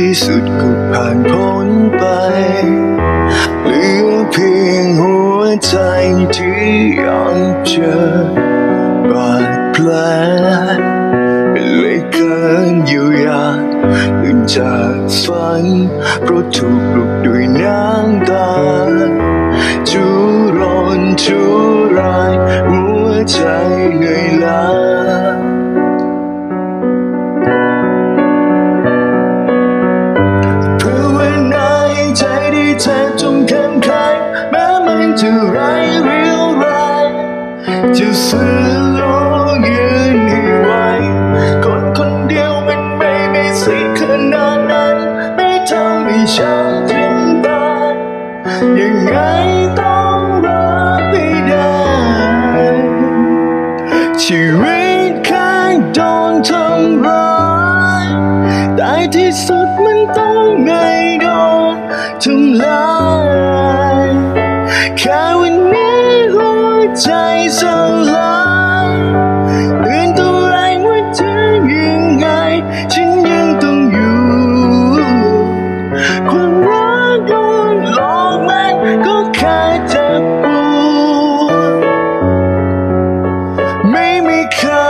ที่สุดก็ผ่านพ้นไป เหลือเพียงหัวใจที่ยังเจอบาดแผลเป็นเลยเกินเยียยาตื่นจากฝัน เพราะถูกปลุกด้วยน้ำตาจุรนจุรายหัวใจเหนื่อย จะไรายเรียวแรงจะซื้อโลกยืนให้ไหวคนคนเดียวมันไม่มีสิทธิ์ขนาดนั้น ไม่ทำให้ฉันถึงตายยังไงต้องรับให้ได้ ชีวิตแค่โดนทำร้ายแต่ที่สุดมันต้องไม่โดนทำลาย แค่วันนี้หัวใจสลายเตือนตัวเองว่าจะยังไง ฉันยังต้องอยู่ ความรักโดนหลอกมันก็แค่เจ็บปวดไม่มีค่า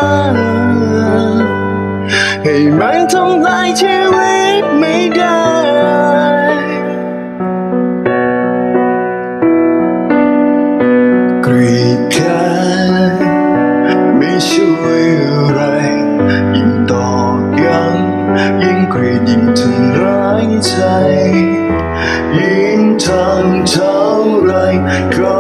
ให้มันทำลายชีวิต ยิ่งทำร้ายใจ ยิ่งทำเท่าไรก็